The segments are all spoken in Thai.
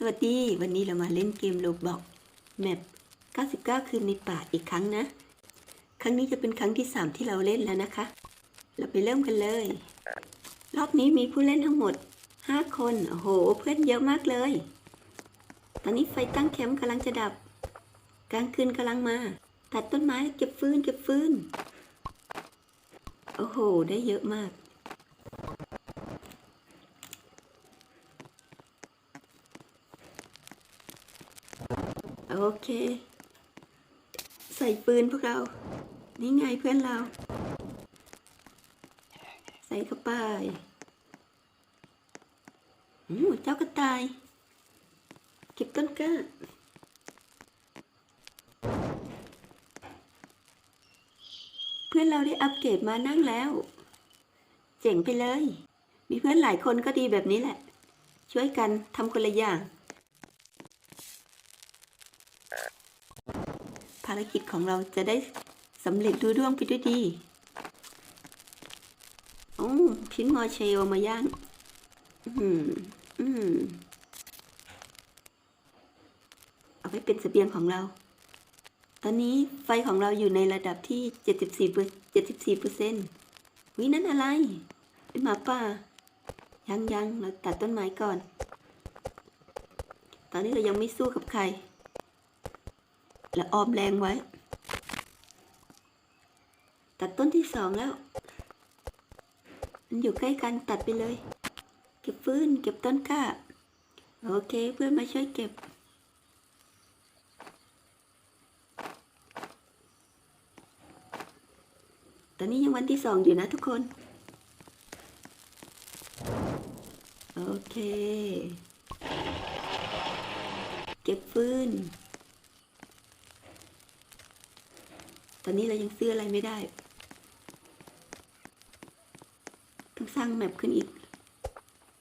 สวัสดี วันนี้เรามาเล่นเกมโลบอกแมป99 คืนในป่าอีกครั้งนะ ครั้งนี้จะเป็นครั้งที่ 3 ที่เราเล่นแล้วนะคะ เราไปเริ่มกันเลย รอบนี้มีผู้เล่นทั้งหมด 5 คน โอ้โห เพื่อนเยอะมากเลย ตอนนี้ไฟตั้งแคมป์กำลังจะดับ กลางคืนกำลังมา ตัดต้นไม้เก็บฟืนเก็บฟืน โอ้โห ได้เยอะมาก โอ เค ใส่ปืนพวกเรา นี่ไงเพื่อนเรา ใส่เข้าไปอืมเจ้ากระต่าย เก็บต้นกล้าเพื่อนเราได้อัปเกรดมานั่งแล้ว เจ๋งไปเลย มีเพื่อนหลายคนก็ดีแบบนี้แหละ ช่วยกันทำคนละอย่าง ภารกิจของเราจะได้สำเร็จรุ่ร่วงไปด้วยดีโอ้ชิ้นมอเชลมาย่าง อืม อืม เอาไว้เป็นสเสบียงของเรา ตอนนี้ไฟของเราอยู่ในระดับที่ 74เปอร์74เปอร์เซ็นต์วินั่นอะไร เป็นหมาป่า ยังยังเราตัดต้นไม้ก่อน ตอนนี้เรายังไม่สู้กับใคร และออมแรงไว้ ตัดต้นที่สองแล้ว มันอยู่ใกล้กันตัดไปเลย เก็บฟืนเก็บต้นกล้า โอเคเพื่อนมาช่วยเก็บตอนนี้ยังวันที่สองอยู่นะทุกคน โอเค เก็บฟืนต อนนี้เรายังซื้ออะไรไม่ได้ ต้องสร้างแมปขึ้นอีก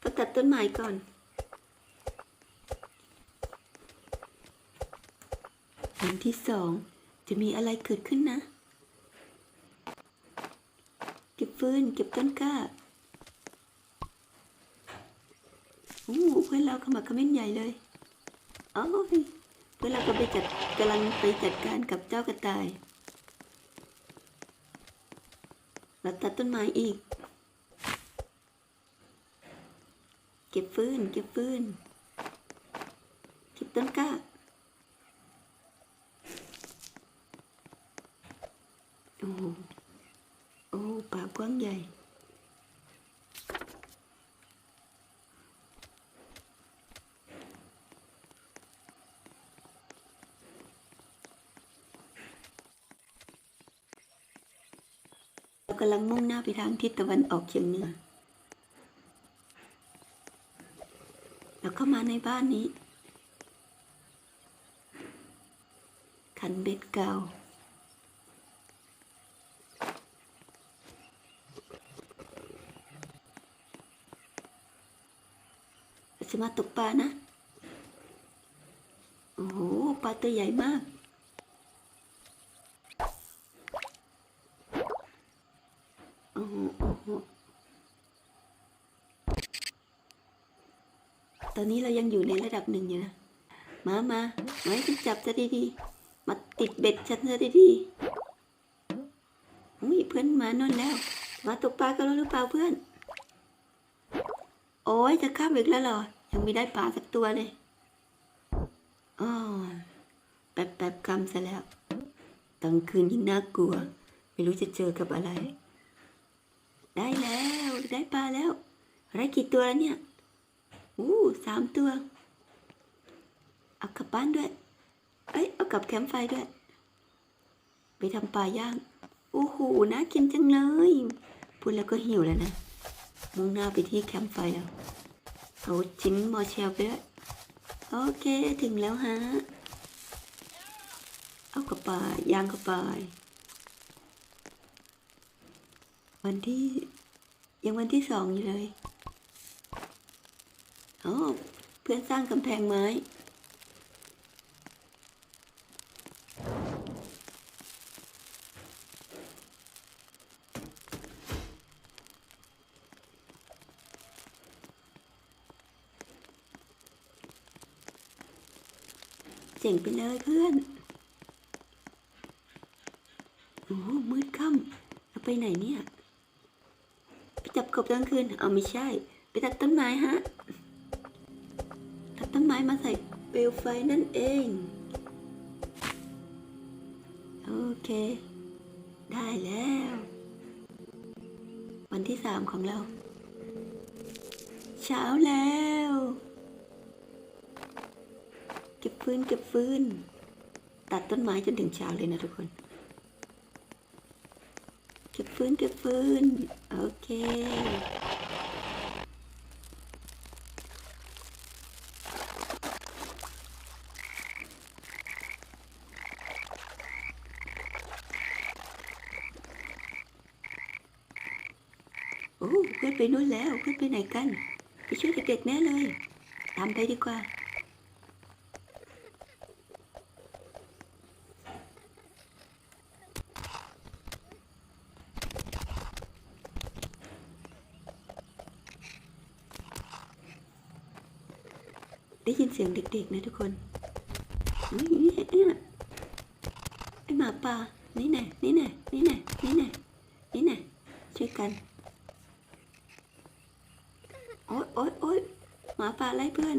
ต้องตัดต้นไม้ก่อน วันที่สองจะมีอะไรเกิดขึ้นนะ เก็บฟืนเก็บต้นกล้าโอ้เพื่อนเราขมักขม้นใหญ่เลยอ้ยเพื่อนเราก็ไปจัดกำลังไปจัดการกับเจ้ากระต่าย เราตัดต้นไม้อีก เก็บฟืนเก็บฟืนเก็บต้นกล้าโอ้โหโอ้ป่ากว้างใหญ่ กำลังมุ่งหน้าไปทางทิศตะวันออกเฉียงเหนือเราเข้ามาในบ้านนี้ ขันเบ็ดเก่าเราจะมาตกปลานะ โอ้โห ปลาตัวใหญ่มาก โอ้โหโอ้โหตอนนี้เรายังอยู่ในระดับหนึ่งอยู่นะ มามามาให้ฉันจับซะดีๆ มาติดเบ็ดฉันซะดีๆอุ้ยเพื่อนมาน่นแล้ว มาตกปลากันแล้วหรือเปล่าเพื่อน โอ้ยจะข้ามอีกแล้วหรอ ยังไม่ได้ปลาสักตัวเลยอ๋อแป๊บแป๊บๆคำซะแล้วตอนคืนยิ่งน่ากลัว ไม่รู้จะเจอกับอะไร ได้แล้วได้ปลาแล้วได้กี่ตัวแล้วเนี่ยอู้สามตัว เอากลับบ้านด้วย เอ้ยเอากลับแคมป์ไฟด้วย ไปทำปลาย่างโอ้โหน่ากินจังเลยพูดแล้วก็หิวแล้วนะมุ่งหน้าไปที่แคมป์ไฟแล้วเอาชิ้นมอเชลไปด้วยโอเคถึงแล้วฮะ เอากระปายย่างกระปาย วันที่ยังวันที่สองอยู่เลยอ๋อเพื่อนสร้างกำแพงไม้ เจ๋งไปเลยเพื่อนโอ้มืดค่ำเราไปไหนเนี่ย กบกลางคืน เอาไม่ใช่ ไปตัดต้นไม้ฮะ ตัดต้นไม้มาใส่เปลวไฟนั่นเอง โอเค ได้แล้ว วันที่สามของเรา เช้าแล้ว เก็บฟืนเก็บฟืน ตัดต้นไม้จนถึงเช้าเลยนะทุกคน ฟืนเก็บฟืนโอเคโอ้เพื่อนไปนู่นแล้วเพื่อนไปไหนกัน ไปช่วยเด็กๆแน่เลย ตามไปดีกว่า ยินเสียงเด็กๆนะทุกคนอุ๊ยนี่นี่ไอหมาป่านี่แน่นี่แน่นี่แน่นี่แน่นี่แน่ช่วยกันโอ๊ยโอ๊ยโอ๊ยหมาป่าไล่เพื่อน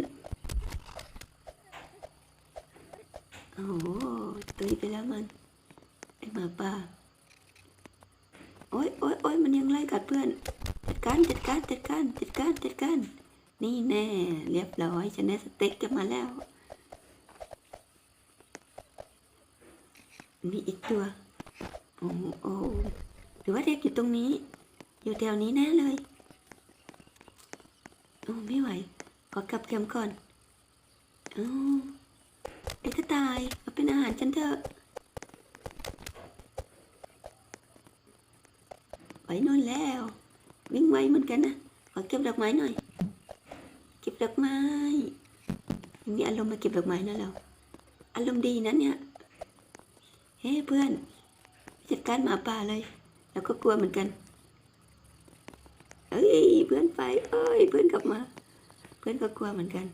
โอ้โหตุยไปแล้วมันไอหมาป่าโอ๊ยโอ๊ยโอ๊ยมันยังไล่กัดเพื่อนจัดการจัดการจัดการจัดการจัดการ นี่แน่ เรียบร้อยฉันได้สเต็กจะมาแล้ว มีอีกตัว โอ้โอ้หรือว่าเด็กอยู่ตรงนี้ อยู่แถวนี้แน่เลย โอ้ไม่ไหว ขอกลับแคมป์ก่อนโอ้ไอ้กระต่ายเอาเป็นอาหารฉันเถอะไปนู่นแล้ว วิ่งไวเหมือนกันนะ ขอเก็บดอกไม้หน่อย ดอกไม้มีอารมณ์มาเก็บดอกไม้นะเราอารมณ์ดีนะเนี่ยเฮ้เพื่อนจัดการหมาป่าเลยแล้วก็กลัวเหมือนกันเอ้ยเพื่อนไปเอ้ยเพื่อนกลับมา เพื่อนก็กลัวเหมือนกัน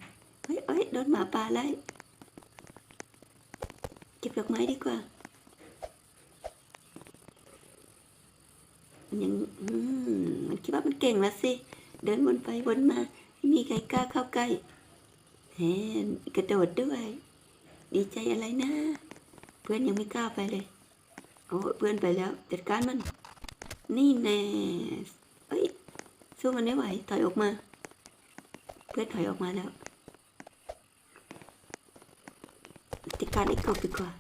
เฮ้ยเอ้ยโดนหมาป่าไล่เก็บดอกไม้ดีกว่ามันยังอืมมันคิดว่ามันเก่งแล้วสิเดินวนไปวนมา ม่มีใครกล้าเข้าใกล้แหมกระโดดด้วย ดีใจอะไรนะ เพื่อนยังไม่กล้าไปเลย โอ้เพื่อนไปแล้ว จัดการมัน นี่แน่เอ้ยสู้มันไม่ไหว ถอยออกมา เพื่อนถอยออกมาแล้ว จัดการไอ้กบดีกว่า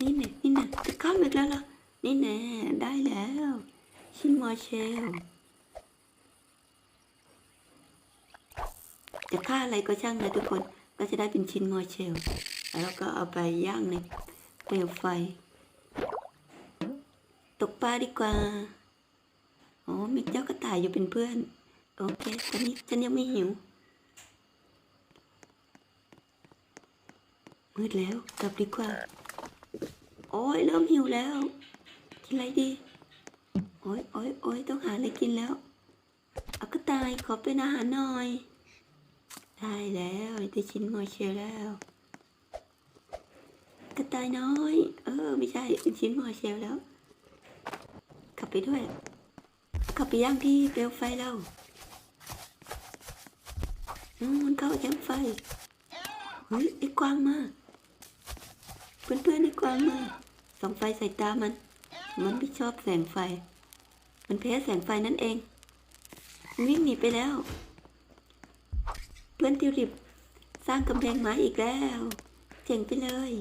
นี่แน่นี่แน่จะข้ามอีกแล้วเหรอนี่แน่ได้แล้ว ชินมอเชล จะฆ่าอะไรก็ช่างนะทุกคนก็จะได้เป็นชิ้นมอเชล แล้วก็เอาไปย่างในเปลวไฟ ตกปลาดีกว่าอ๋อมีเจ้ากระต่ายอยู่เป็นเพื่อน โอเคตอนนี้ฉันยังไม่หิว มืดแล้วกลับดีกว่า โอ้ยเริ่มหิวแล้ว กินอะไรดี โอ้ยโอ้ยโอ้ยต้องหาอะไรกินแล้ว เอากระต่ายขอเป็นอาหารหน่อย แล้วได้ชิ้นมอเชลแล้ว กระต่ายน้อย เออ ไม่ใช่ชิ้นมอเชลแล้ว ขับไปด้วย ขับไปย่างที่เปลวไฟเราอืมมันเข้าแคมไฟเฮ้ยไอ้กวางมา เพื่อนๆไอ้กวางมาส่องไฟใส่ตามัน มันไม่ชอบแสงไฟ มันแพ้แสงไฟนั่นเองนวิ่งหนีไปแล้ว เพื่อนติวริบ สร้างกำแพงไม้อีกแล้ว เจ๋งไปเลย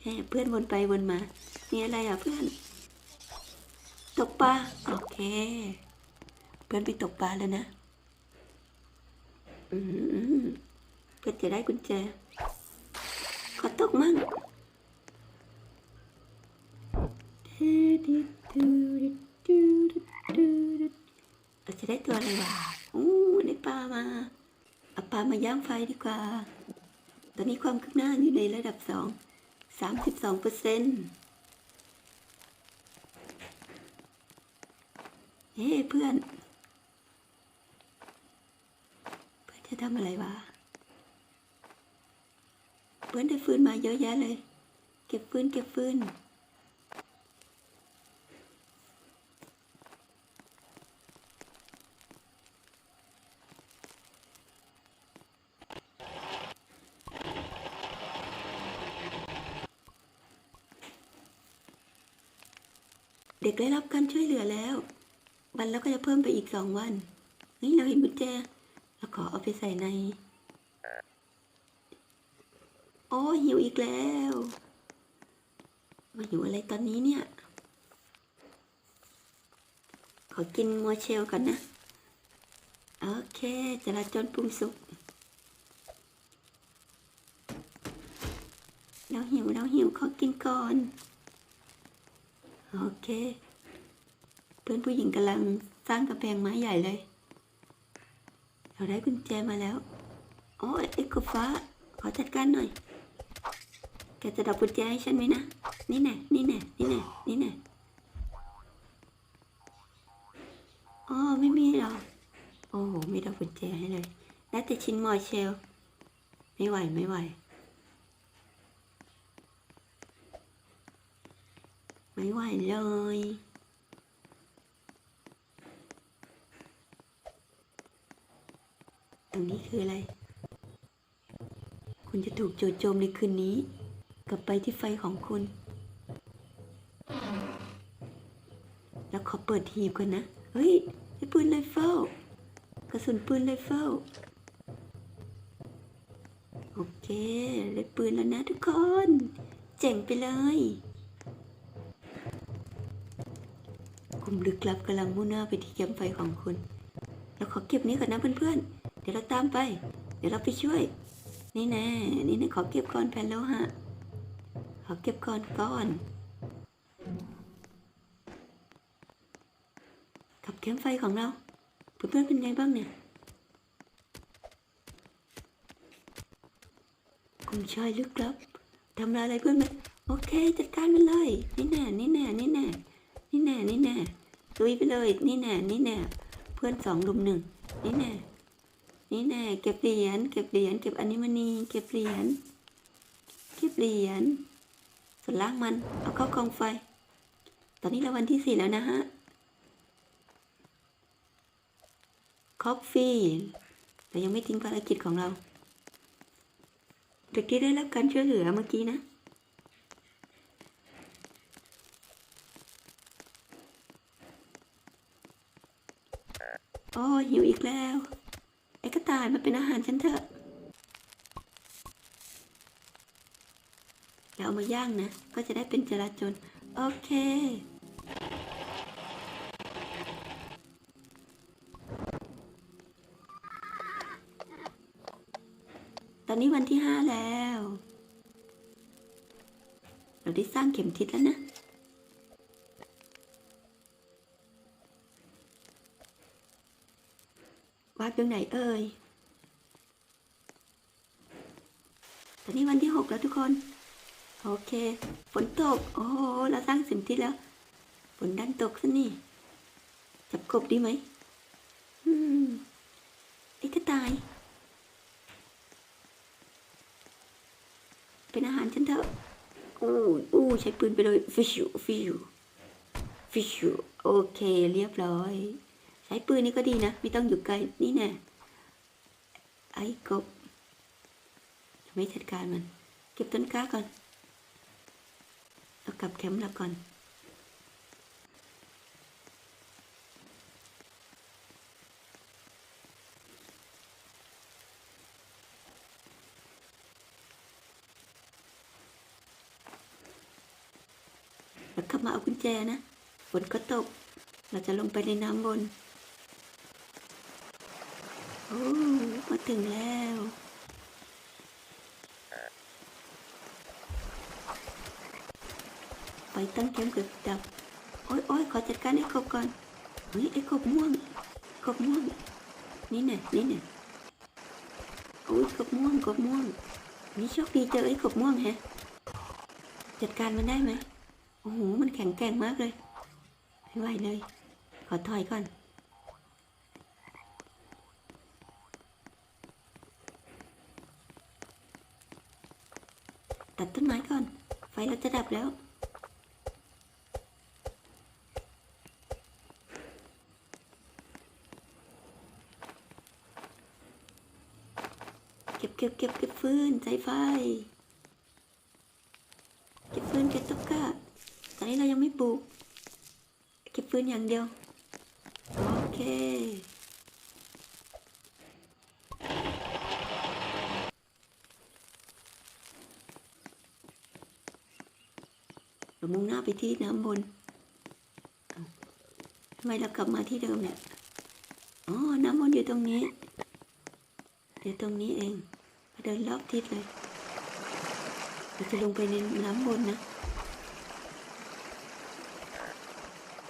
แหมเพื่อนวนไปวนมา มีอะไรอะเพื่อน ตกปลา โอเค เพื่อนไปตกปลาแล้วนะ อืมเพื่อนจะได้กุญแจ ขอตกมั่งเราจะได้ตัวอะไรวะอู้ได้ปลามา เอาปลามาย่างไฟดีกว่า ตอนนี้ความคืบหน้าอยู่ในระดับสองสามสิบสองเปอร์เซ็นต์เฮ้เพื่อน เพื่อนจะทำอะไรวะ เพื่อนได้ฟืนมาเยอะแยะเลย เก็บฟืนเก็บฟืนเได้รับการช่วยเหลือแล้ว วันแล้วก็จะเพิ่มไปอีกสองวันนี่เราเห็นกุญแจเราขอเอาไปใส่ใน โอ้หิวอีกแล้วมาหิวอะไรตอนนี้เนี่ย ขอกินมัวเชลก่อนนะ โอเคจราจรปรุงสุกเราหิวเราหิวขอกินก่อน โอเค พื่อนผู้หญิงกำลังสร้างกำแพงไม้ใหญ่เลย เราได้กุญแจมาแล้วโอ้ยเอ็กโกฟ้า ขอจัดการหน่อย แกจะดับกุญแจให้ฉันไหมนะ นี่แน่นี่แน่นี่แน่นี่แน่อ๋อไม่มีหรอกโอ้โหไม่ดับกุญแจให้เลยได้แต่ชิ้นมอเชล ไม่ไหวไม่ไหว ไม่ไหวเลย ตรงนี้คืออะไร คุณจะถูกโจดโจมในคืนนี้ กลับไปที่ไฟของคุณ แล้วขอเปิดหีบก่อนนะ เฮ้ยไอ้ปืนไรเฟิลกระสุนปืนไรเฟิลโอเคได้ปืนแล้วนะทุกคน เจ๋งไปเลยกลุ่มลึกลับกำลังมุ่งหน้าไปที่แคมป์ไฟของคุณเราขอเก็บนี้ก่อนนะเพื่อนๆ เดี๋ยวเราตามไป เดี๋ยวเราไปช่วย นี่แน่ นี่แน่ขอเก็บก่อนแผ่นแล้วฮะขอเก็บก่อนก่อน กับแคมไฟของเราเพื่อนๆเป็นไงบ้างเนี่ยกลุ่มชายลึกลับทำอะไรเพื่อนไหมโอเค จัดการมันเลย นี่แน่ นี่แน่ นี่แน่ นี่แน่ นี่แน่ตุยไปเลย นี่แน่ นี่แน่ เพื่อนสองลุมหนึ่งนี่แน่ นี่แน่เก็บเหรียญเก็บเหรียญเก็บอัญมณีเก็บเหรียญเก็บเหรียญส่วนล่างมันเอาเข้ากองไฟ ตอนนี้เราวันที่สี่แล้วนะฮะคอฟฟี่แต่ยังไม่ทิ้งภารกิจของเราเด็กที่ได้รับการช่วยเหลือเมื่อกี้นะโอ้หิวอีกแล้ว กระต่ายมาเป็นอาหารฉันเถอะแล้วเอามาย่างนะ ก็จะได้เป็นจราจรโอเค ตอนนี้วันที่ห้าแล้ว เราได้สร้างเข็มทิศแล้วนะ วาดตรงไหนเอ่ย ตอนนี้วันที่หกแล้วทุกคน โอเค ฝนตก โอ้โห เราสร้างเข็มทิศแล้ว ฝนดันตกซะนี่ จับกบดีไหมอืมไอ้กระต่าย เป็นอาหารฉันเถอะอู้อู้ใช้ปืนไปเลย ฟิชูฟิชูฟิชูโอเค เรียบร้อย ใช้ปืนนี่ก็ดีนะ ไม่ต้องอยู่ไกล นี่แน่ไอ้กบไม่จัดการมัน เก็บต้นกล้าก่อน เอากลับแคมป์เราก่อน แล้วกลับมาเอากุญแจนะ ฝนก็ตก เราจะลงไปในน้ำบน โอ้มาถึงแล้วไปตั้งแคมป์เกือบดับ โอ้ยโอ้ยขอจัดการไอ้กบก่อนเฮ้ยไอ้กบม่วงกบม่วง นี่เนี่ยนี่เนี่ยโอ้ยกบม่วงกบม่วง นี่โชคดีเจอไอ้กบม่วงแฮะ จัดการมันได้ไหมโอ้โหมันแข็งแกร่งมากเลยไม่ไหวเลย ขอถอยก่อน โตัดต้นไม้ก่อน ไฟเรา จะดับแล้ว เก็บเก็บเก็บเก็บฟืนใช้ไฟ เก็บฟืนเก็บตุ๊กตาตอนนี้เรายังไม่ปลูก เก็บฟืนอย่างเดียว โอเค เรามุ่งหน้าไป ที่น้ำบนทำไมเรากลับมาที่เดิมเนี่ย อ๋อ น้ำบนอยู่ตรงนี้ เดี๋ยวตรงนี้เองเดินรอบทิศเลยเราจะลงไปในน้ำบนนะ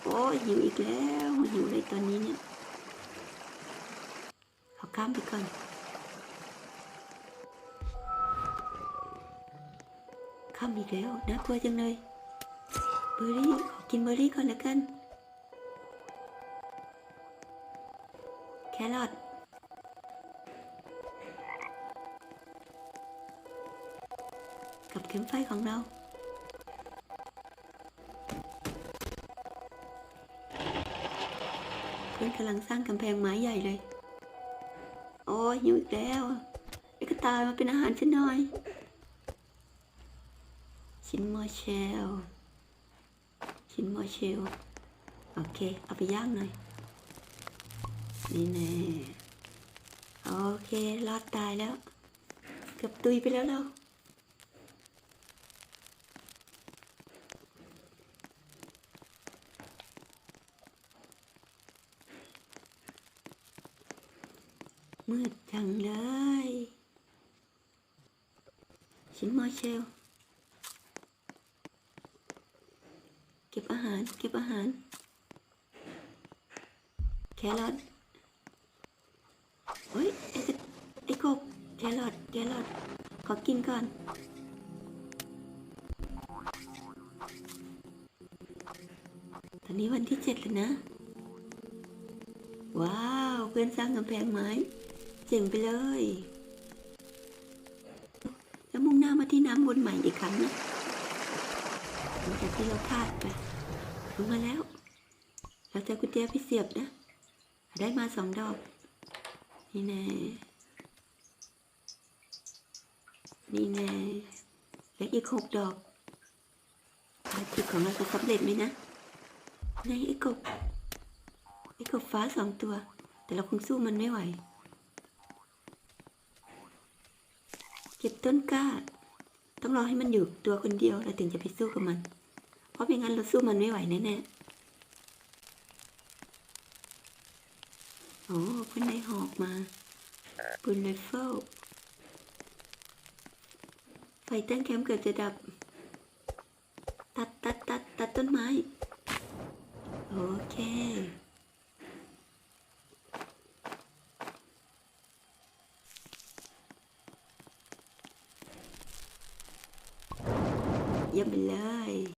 โอ้หิวอีกแล้วหิวเลยตอนนี้เนี่ย เอาข้ามไปก่อน ข้ามอีกแล้วน่ากลัวจังเลย บอร์รี่ขอกินเบอร์รี่ก่อนล้วกัน แครอทกับเข็มไฟของเรา เพื่อนกำลังสร้างกำแพงไม้ใหญ่เลย โอ้ยหิวอีกแล้วไอ้กระต่ายมาเป็นอาหารฉันหน่อยชิ้นมอเชล ชิ้นมอเชลโอเค เอาไปย่างหน่อย นี่แน่โอเครอดตายแล้ว เกือบตุยไปแล้วเรามืดจังเลยชิ้นมอเชล เก็บอา หาร เก็บอาหาร แครอทเฮ้ย ไอ้กระไอ้กบแครอทแครอทขอกินก่อน ตอนนี้วันที่เจ็ดแล้วนะ ว้าว เพื่อนสร้างกำแพงไม้เจ๋งไปเลย แล้วมุ่งหน้ามาที่น้ำบนใหม่อีกครั้งนะหลังจากที่เราพลาดไป ลงมาแล้วเราจอกุญแจพิเศษนะ ได้มาสองดอก นี่แน่นี่แน่และอีกหกดอกภารกิจของเราจะสำเร็จไหมนะ ในไอ้กบไอ้กบฟ้าสองตัว แต่เราคงสู้มันไม่ไหว เก็บต้นกล้า ต้องรอให้มันอยู่ตัวคนเดียวเราถึงจะไปสู้กับมัน ราะไม่งั้นเราสู้มันไม่ไหวแน่ๆ โอ้เพื่อนได้หอกมาปืนไรเฟิลไฟตั้งแคมป์เกือบจะดับ ตัดตัดตัดตัดต้นไม้ โอเคเยี่ยมไปเลย